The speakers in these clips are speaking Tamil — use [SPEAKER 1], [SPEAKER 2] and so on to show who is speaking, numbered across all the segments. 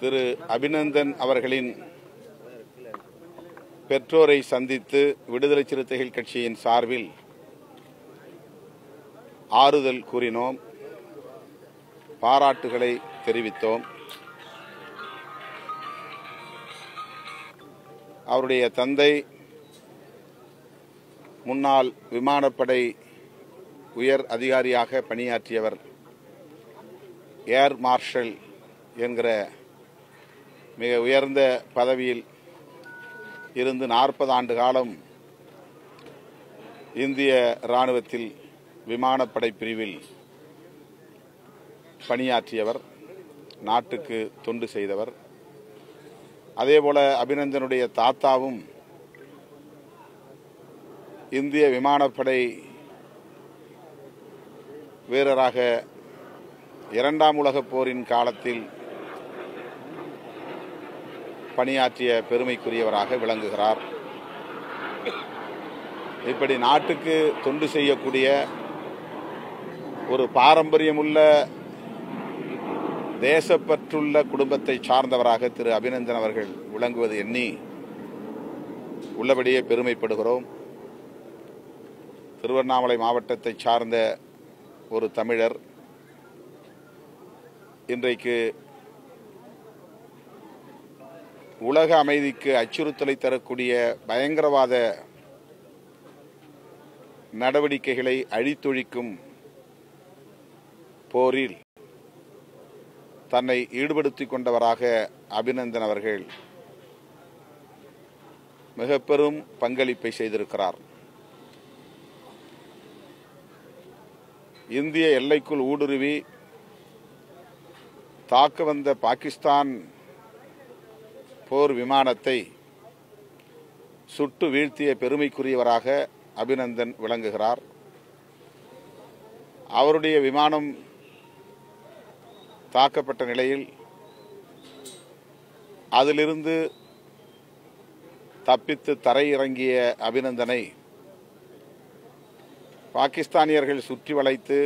[SPEAKER 1] திரு அபிநந்தன் அவர்களின் பெற்றோரை சந்தித்து விடுதலை சிறுத்தைகள் கட்சியின் சார்பில் ஆறுதல் கூறினோம் பாராட்டுகளை தெரிவித்தோம். அவருடைய தந்தை முன்னாள் விமானப்படை உயர் அதிகாரியாக பணியாற்றியவர் ஏர் மார்ஷல் என்கிற மிக உயர்ந்த பதவியில் இருந்து நாற்பது ஆண்டு காலம் இந்திய இராணுவத்தில் விமானப்படை பிரிவில் பணியாற்றியவர் நாட்டுக்கு தொண்டு செய்தவர். அதேபோல அபிநந்தனுடைய தாத்தாவும் இந்திய விமானப்படை வீரராக இரண்டாம் உலகப் போரின் காலத்தில் பணியாற்றிய பெருமைக்குரியவராக விளங்குகிறார். இப்படி நாட்டுக்கு தொண்டு செய்யக்கூடிய ஒரு பாரம்பரியமுள்ள தேசப்பற்றுள்ள குடும்பத்தை சார்ந்தவராக திரு அபிநந்தன் அவர்கள் விளங்குவது எண்ணி உள்ளபடியே பெருமைப்படுகிறோம். திருவண்ணாமலை மாவட்டத்தை சார்ந்த ஒரு தமிழர் இன்றைக்கு உலக அமைதிக்கு அச்சுறுத்தலை தரக்கூடிய பயங்கரவாத நடவடிக்கைகளை அழித்தொழிக்கும் போரில் தன்னை ஈடுபடுத்திக் கொண்டவராக அபிநந்தன் அவர்கள் மிக பெரும் பங்களிப்பை செய்திருக்கிறார். இந்திய எல்லைக்குள் ஊடுருவி தாக்க வந்த பாகிஸ்தான் போர் விமானத்தை சுட்டு வீழ்த்திய பெருமைக்குரியவராக அபிநந்தன் விளங்குகிறார். அவருடைய விமானம் தாக்கப்பட்ட நிலையில் அதிலிருந்து தப்பித்து தரையிறங்கிய அபிநந்தனை பாகிஸ்தானியர்கள் சுற்றி வளைத்து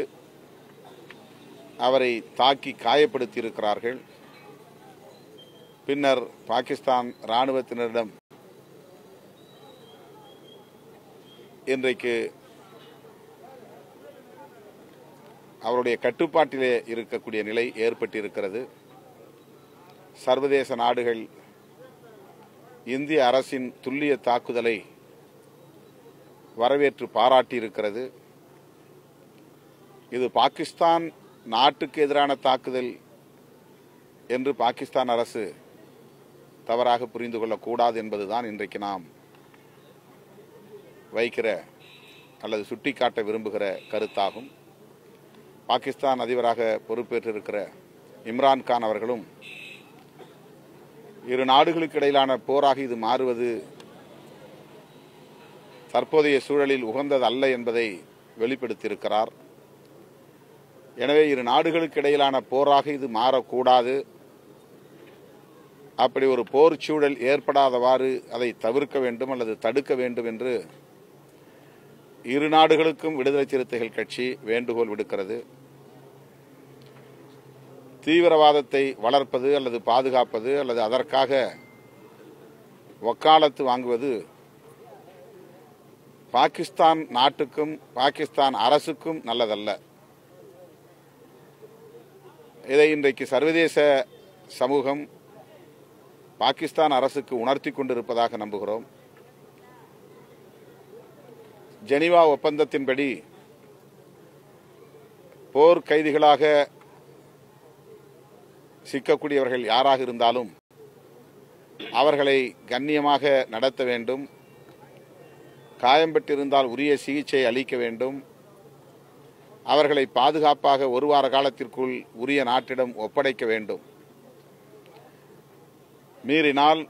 [SPEAKER 1] அவரை தாக்கி காயப்படுத்தியிருக்கிறார்கள். பின்னர் பாகிஸ்தான் ராணுவத்தினரிடம் இன்றைக்கு அவருடைய கட்டுப்பாட்டிலே இருக்கக்கூடிய நிலை ஏற்பட்டிருக்கிறது. சர்வதேச நாடுகள் இந்திய அரசின் துல்லிய தாக்குதலை வரவேற்று பாராட்டியிருக்கிறது. இது பாகிஸ்தான் நாட்டுக்கு எதிரான தாக்குதல் என்று பாகிஸ்தான் அரசு தவறாக புரிந்து கொள்ளக்கூடாது என்பதுதான் இன்றைக்கு நாம் வைக்கிற அல்லது சுட்டிக்காட்ட விரும்புகிற கருத்தாகும். பாகிஸ்தான் அதிபராக பொறுப்பேற்றிருக்கிற இம்ரான்கான் அவர்களும் இரு நாடுகளுக்கு இடையிலான போராக இது மாறுவது தற்போதைய சூழலில் உகந்தது அல்ல என்பதை வெளிப்படுத்தியிருக்கிறார். எனவே இரு நாடுகளுக்கு இடையிலான போராக இது மாறக்கூடாது. அப்படி ஒரு போர் சூழல் ஏற்படாதவாறு அதை தவிர்க்க வேண்டும் அல்லது தடுக்க வேண்டும் என்று இரு நாடுகளுக்கும் விடுதலை சிறுத்தைகள் கட்சி வேண்டுகோள் விடுக்கிறது. தீவிரவாதத்தை வளர்ப்பது அல்லது பாதுகாப்பது அல்லது அதற்காக வக்காலத்து வாங்குவது பாகிஸ்தான் நாட்டுக்கும் பாகிஸ்தான் அரசுக்கும் நல்லதல்ல. இதை இன்றைக்கு சர்வதேச சமூகம் பாகிஸ்தான் அரசுக்கு உணர்த்தி கொண்டிருப்பதாக நம்புகிறோம். ஜெனிவா ஒப்பந்தத்தின்படி போர் கைதிகளாக சிக்கக்கூடியவர்கள் யாராக இருந்தாலும் அவர்களை கண்ணியமாக நடத்த வேண்டும். காயம்பட்டிருந்தால் உரிய சிகிச்சை அளிக்க வேண்டும். அவர்களை பாதுகாப்பாக ஒரு வார காலத்திற்குள் உரிய நாட்டிடம் ஒப்படைக்க வேண்டும். மீறினால்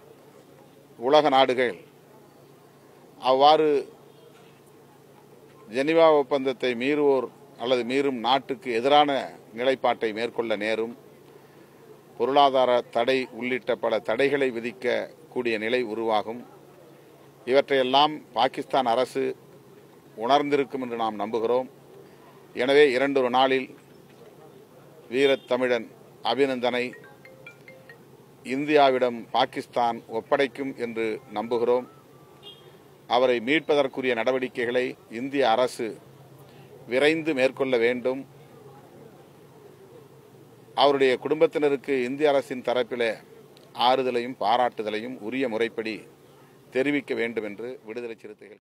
[SPEAKER 1] உலக நாடுகள். அவ்வாறு ஜெனிவா ஒப்பந்தத்தை மீறுவோர் அல்லது மீறும் நாட்டுக்கு எதிரான நிலைப்பாட்டை மேற்கொள்ள நேரும். பொருளாதார தடை உள்ளிட்ட பல தடைகளை விதிக்க கூடிய நிலை உருவாகும். இவற்றையெல்லாம் பாகிஸ்தான் அரசு உணர்ந்திருக்கும் என்று நாம் நம்புகிறோம். எனவே இரண்டொரு நாளில் வீரத் தமிழன் அபிநந்தனை இந்தியாவிடம் பாகிஸ்தான் ஒப்படைக்கும் என்று நம்புகிறோம். அவரை மீட்பதற்குரிய நடவடிக்கைகளை இந்திய அரசு விரைந்து மேற்கொள்ள வேண்டும். அவருடைய குடும்பத்தினருக்கு இந்திய அரசின் தரப்பிலே ஆறுதலையும் பாராட்டுதலையும் உரிய முறைப்படி தெரிவிக்க வேண்டும் என்று விடுதலை சிறுத்தைகள்